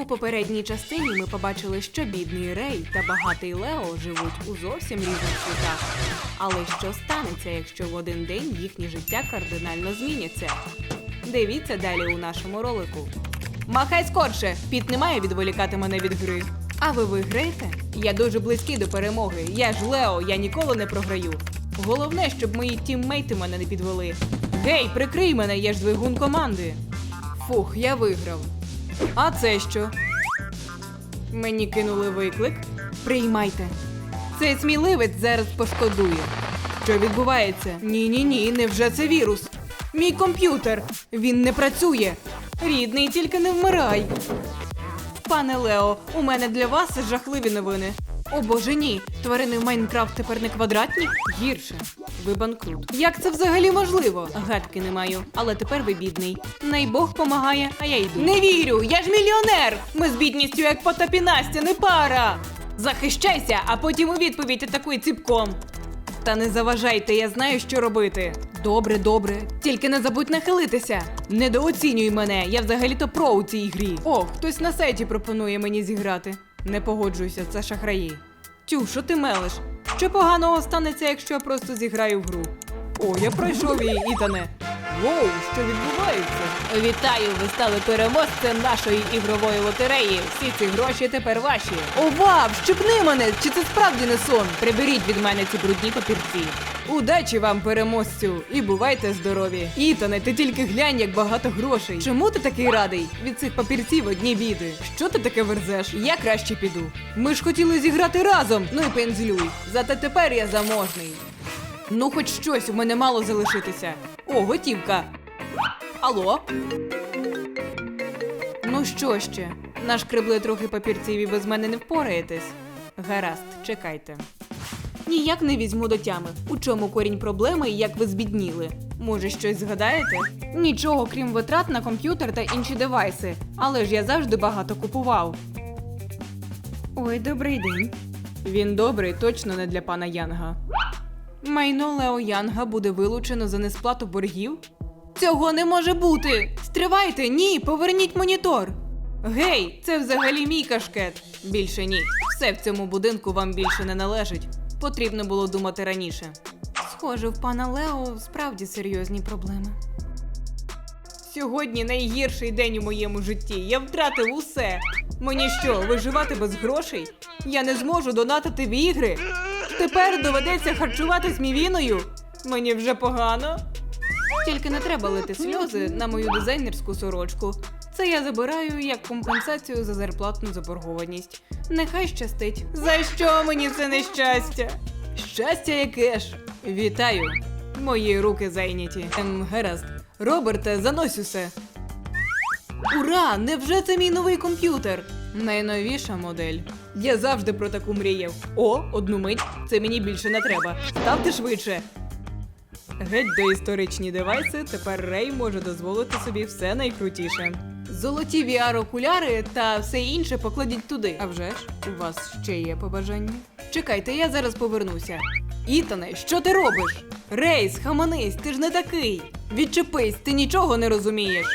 У попередній частині ми побачили, що бідний Рей та багатий Лео живуть у зовсім різних світах. Але що станеться, якщо в один день їхнє життя кардинально зміняться? Дивіться далі у нашому ролику. Махай скорше! Піт не має відволікати мене від гри. А ви виграєте? Я дуже близький до перемоги. Я ж Лео, я ніколи не програю. Головне, щоб мої тіммейти мене не підвели. Гей, прикрий мене, я ж двигун команди. Фух, я виграв. А це що? Мені кинули виклик. Приймайте. Цей сміливець зараз пошкодує. Що відбувається? Ні, ні, ні, невже це вірус? Мій комп'ютер! Він не працює. Рідний, тільки не вмирай. Пане Лео, у мене для вас жахливі новини. О боже ні, тварини в Майнкрафт тепер не квадратні? Гірше. Ви банкрут. Як це взагалі можливо? Гадки не маю, але тепер ви бідний. Най Бог помагає, а я йду. Не вірю! Я ж мільйонер! Ми з бідністю як Потап Настя, не пара! Захищайся, а потім у відповідь атакуй ціпком. Та не заважайте, я знаю, що робити. Добре, добре. Тільки не забудь нахилитися. Недооцінюй мене, я взагалі-то про у цій грі. О, хтось на сайті пропонує мені зіграти. Не погоджуйся, це шахраї. Тю, що ти мелиш? Що поганого станеться, якщо я просто зіграю в гру? О, я пройшов її, Ітане. Воу, що відбувається? Вітаю! Ви стали переможцем нашої ігрової лотереї. Всі ці гроші тепер ваші. Ова, вщипни мене! Чи це справді не сон? Приберіть від мене ці брудні папірці. Удачі вам, переможцю, і бувайте здорові. Ітане, ти тільки глянь, як багато грошей. Чому ти такий радий? Від цих папірців одні біди. Що ти таке верзеш? Я краще піду. Ми ж хотіли зіграти разом. Ну і пензлюй. Зате тепер я заможний. Ну, хоч щось, у мене мало залишитися. О, готівка. Алло? Ну що ще? Нашкребли трохи папірців і без мене не впораєтесь. Гаразд, чекайте. Ніяк не візьму до тями. У чому корінь проблеми і як ви збідніли? Може, щось згадаєте? Нічого, крім витрат на комп'ютер та інші девайси. Але ж я завжди багато купував. Ой, добрий день. Він добрий, точно не для пана Янга. Майно Лео Янга буде вилучено за несплату боргів? Цього не може бути! Стривайте, ні, поверніть монітор. Гей, це взагалі мій кашкет. Більше ні. Все в цьому будинку вам більше не належить. Потрібно було думати раніше. Схоже, в пана Лео справді серйозні проблеми. Сьогодні найгірший день у моєму житті. Я втратив усе. Мені що, виживати без грошей? Я не зможу донатити в ігри. Тепер доведеться харчуватись мівіною. Мені вже погано. Тільки не треба лити сльози на мою дизайнерську сорочку. Це я забираю як компенсацію за зарплатну заборгованість. Нехай щастить. За що мені це нещастя? Щастя яке ж? Вітаю. Мої руки зайняті. Ем, гаразд. Роберте, занось усе. Ура! Невже це мій новий комп'ютер? Найновіша модель. Я завжди про таку мріяв. О, одну мить, це мені більше не треба. Ставте швидше. Геть доісторичні девайси, тепер Рей може дозволити собі все найкрутіше. Золоті VR-окуляри та все інше покладіть туди. А вже ж, у вас ще є побажання? Чекайте, я зараз повернуся. Ітане, що ти робиш? Рей, схаменись, ти ж не такий. Відчепись, ти нічого не розумієш.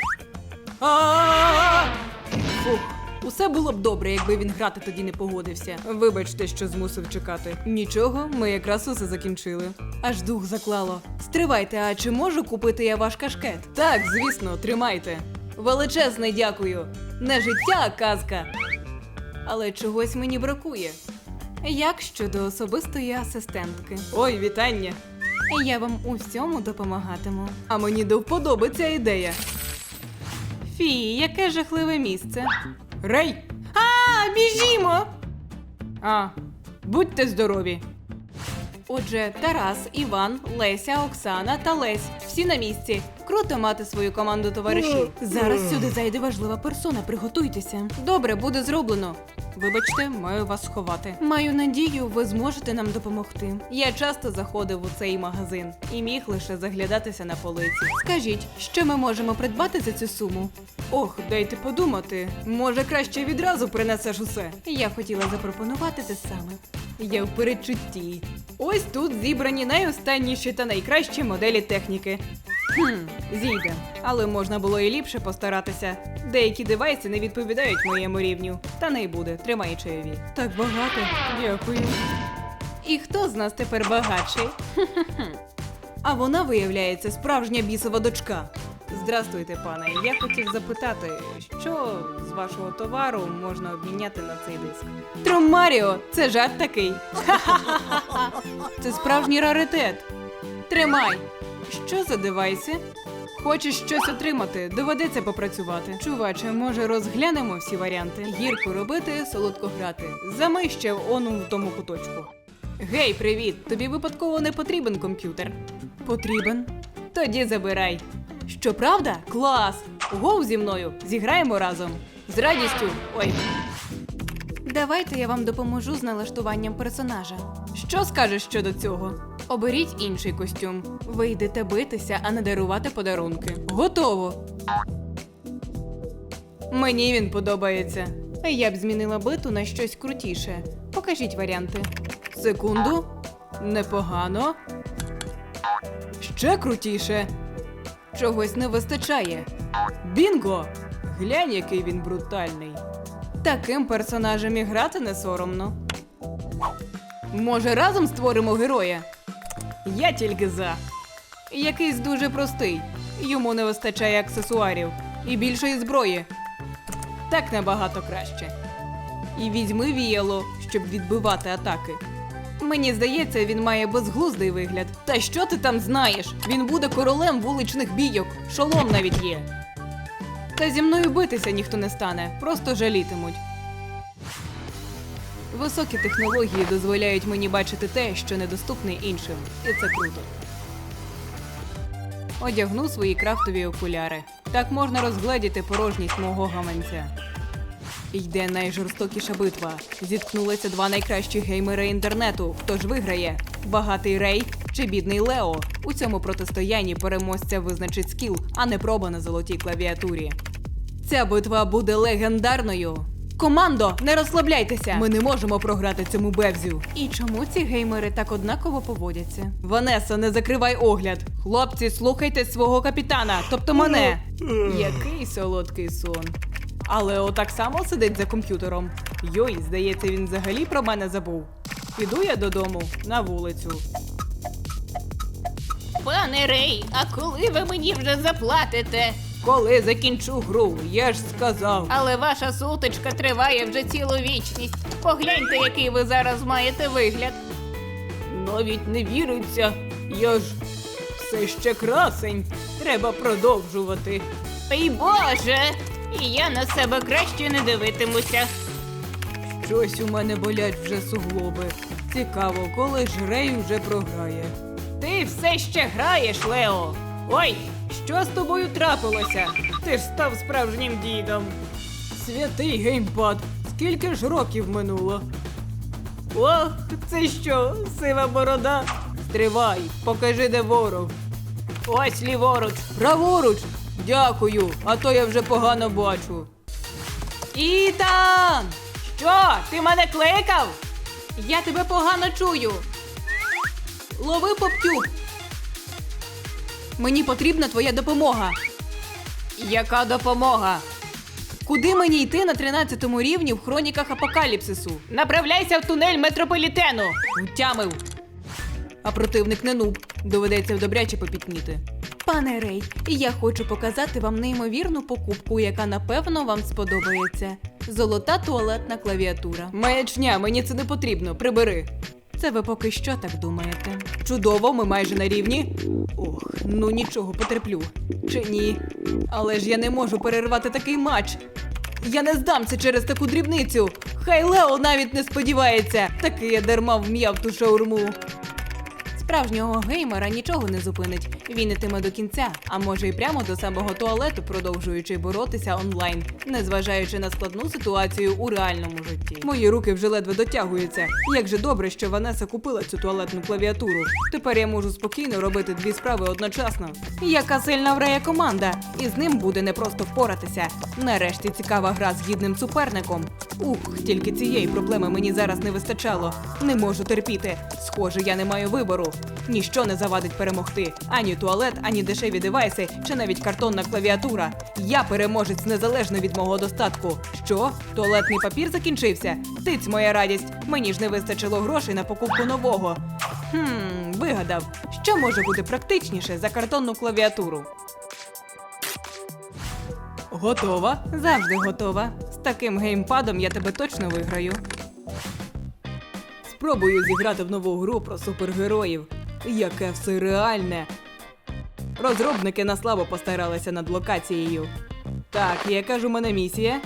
Фух, усе було б добре, якби він грати тоді не погодився. Вибачте, що змусив чекати. Нічого, ми якраз усе закінчили. Аж дух заклало. Стривайте, а чи можу купити я ваш кашкет? Так, звісно, тримайте. Величезне дякую. Не життя, а казка. Але чогось мені бракує. Як щодо особистої асистентки? Ой, вітання. Я вам у всьому допомагатиму. А мені до вподоби ця ідея. Фі, яке жахливе місце. Рей! А, біжімо! А, будьте здорові. Отже, Тарас, Іван, Леся, Оксана та Лесь всі на місці. Круто мати свою команду товаришів. Зараз сюди зайде важлива персона. Приготуйтеся. Добре, буде зроблено. Вибачте, маю вас сховати. Маю надію, ви зможете нам допомогти. Я часто заходив у цей магазин і міг лише заглядатися на полиці. Скажіть, що ми можемо придбати за цю суму? Ох, дайте подумати. Може, краще відразу принесеш усе. Я хотіла запропонувати те саме. Я в передчутті. Ось тут зібрані найостанніші та найкращі моделі техніки. Хм, зійде. Але можна було і ліпше постаратися. Деякі девайси не відповідають моєму рівню. Та не й буде, тримай чайові. Так багато. Дякую. І хто з нас тепер багатший? А вона, виявляється, справжня бісова дочка. Здрастуйте, пане. Я хотів запитати, що з вашого товару можна обміняти на цей диск? Трум Маріо, це жарт такий. Ха-ха-ха-ха. Це справжній раритет. Тримай. Що за девайси? Хочеш щось отримати, доведеться попрацювати. Чуваче, може розглянемо всі варіанти. Гірко робити, солодко грати. Замий ще ону в тому куточку. Гей, привіт! Тобі випадково не потрібен комп'ютер? Потрібен. Тоді забирай. Що правда? Клас! Гоу зі мною! Зіграємо разом. З радістю. Ой. Давайте я вам допоможу з налаштуванням персонажа. Що скажеш щодо цього? Оберіть інший костюм. Ви йдете битися, а не дарувати подарунки. Готово. Мені він подобається. Я б змінила биту на щось крутіше. Покажіть варіанти. Секунду. Непогано. Ще крутіше. Чогось не вистачає. Бінго! Глянь, який він брутальний. Таким персонажем і грати не соромно. Може, разом створимо героя? Я тільки за. Якийсь дуже простий. Йому не вистачає аксесуарів і більшої зброї. Так набагато краще. І візьми віяло, щоб відбивати атаки. Мені здається, він має безглуздий вигляд. Та що ти там знаєш? Він буде королем вуличних бійок, шолом навіть є. Та зі мною битися ніхто не стане, просто жалітимуть. Високі технології дозволяють мені бачити те, що недоступне іншим, і це круто. Одягну свої крафтові окуляри. Так можна розгледіти порожність мого гаманця. Йде найжорстокіша битва. Зіткнулися два найкращі геймери інтернету. Хто ж виграє? Багатий Рей чи бідний Лео? У цьому протистоянні переможця визначить скіл, а не проба на золотій клавіатурі. Ця битва буде легендарною. Командо, не розслабляйтеся! Ми не можемо програти цьому бевзю. І чому ці геймери так однаково поводяться? Ванеса, не закривай огляд. Хлопці, слухайте свого капітана, тобто мене. Який солодкий сон. Але отак само сидить за комп'ютером. Йой, здається, він взагалі про мене забув. Піду я додому на вулицю. Пане Рей, а коли ви мені вже заплатите? Коли закінчу гру, я ж сказав. Але ваша сутичка триває вже цілу вічність. Погляньте, який ви зараз маєте вигляд. Навіть не віриться. Я ж все ще красень. Треба продовжувати. Ой Боже! І я на себе краще не дивитимуся. Щось у мене болять вже суглоби. Цікаво, коли ж Рей вже програє. Ти все ще граєш, Лео. Ой, Що з тобою трапилося? Ти ж став справжнім дідом. Святий геймпад, скільки ж років минуло? Ох, це що, сива борода? Стривай, покажи, де ворог. ось ліворуч. Праворуч! Дякую, а то я вже погано бачу. Ітан! Що? Ти мене кликав? Я тебе погано чую. Лови поптюб. Мені потрібна твоя допомога. Яка допомога? Куди мені йти на 13 рівні в хроніках апокаліпсису? Направляйся в тунель метрополітену. Втямив. А противник не нуб. Доведеться добряче попітніти. Пане Рей, я хочу показати вам неймовірну покупку, яка напевно вам сподобається. Золота туалетна клавіатура. Маячня, мені це не потрібно. Прибери. Це ви поки що так думаєте. Чудово, ми майже на рівні. Ох, ну нічого, потерплю. Чи ні? Але ж я не можу перервати такий матч. Я не здамся через таку дрібницю. Хай Лео навіть не сподівається. Таки я дарма вм'яв ту шаурму. Справжнього геймера нічого не зупинить. Він ітиме до кінця, а може й прямо до самого туалету, продовжуючи боротися онлайн, незважаючи на складну ситуацію у реальному житті. Мої руки вже ледве дотягуються. Як же добре, що Ванеса купила цю туалетну клавіатуру. Тепер я можу спокійно робити дві справи одночасно. Яка сильна в Рея команда, і з ним буде непросто впоратися. Нарешті цікава гра з гідним суперником. Ух, тільки цієї проблеми мені зараз не вистачало. Не можу терпіти. Схоже, я не маю вибору. Ніщо не завадить перемогти. Ані туалет, ані дешеві девайси, чи навіть картонна клавіатура. Я переможець незалежно від мого достатку. Що? Туалетний папір закінчився? Тиць моя радість. Мені ж не вистачило грошей на покупку нового. Хм, вигадав, що може бути практичніше за картонну клавіатуру. Готова? Завжди готова. З таким геймпадом я тебе точно виграю. Спробую зіграти в нову гру про супергероїв. Яке все реальне. Розробники на славу постаралися над локацією. Так, яка ж у мене місія?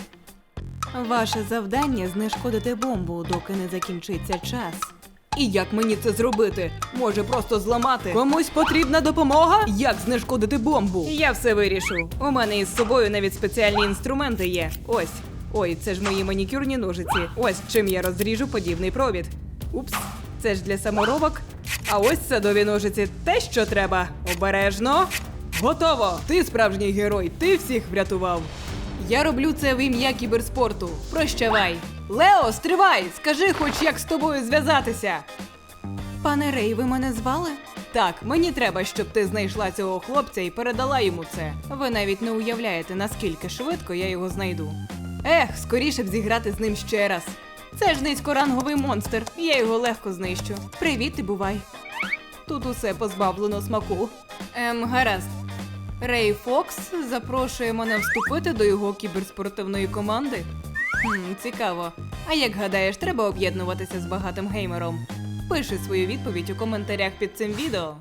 Ваше завдання знешкодити бомбу, доки не закінчиться час. І як мені це зробити? Може просто зламати? Комусь потрібна допомога? Як знешкодити бомбу? Я все вирішу. У мене із собою навіть спеціальні інструменти є. Ось. Ой, це ж мої манікюрні ножиці. Ось чим я розріжу подібний провід. Упс, це ж для саморобок. А ось садові ножиці те, що треба. Обережно. Готово! Ти справжній герой, ти всіх врятував. Я роблю це в ім'я кіберспорту. Прощавай. Лео, стривай! Скажи хоч як з тобою зв'язатися. Пане Рей, ви мене звали? Так, мені треба, щоб ти знайшла цього хлопця і передала йому це. Ви навіть не уявляєте, наскільки швидко я його знайду. Ех, скоріше б зіграти з ним ще раз. Це ж низькоранговий монстр, я його легко знищу. Привіт і бувай. Тут усе позбавлено смаку. Ем, гаразд. Рей Фокс запрошує мене вступити до його кіберспортивної команди. Хм, цікаво. А як гадаєш, треба об'єднуватися з багатим геймером? Пиши свою відповідь у коментарях під цим відео.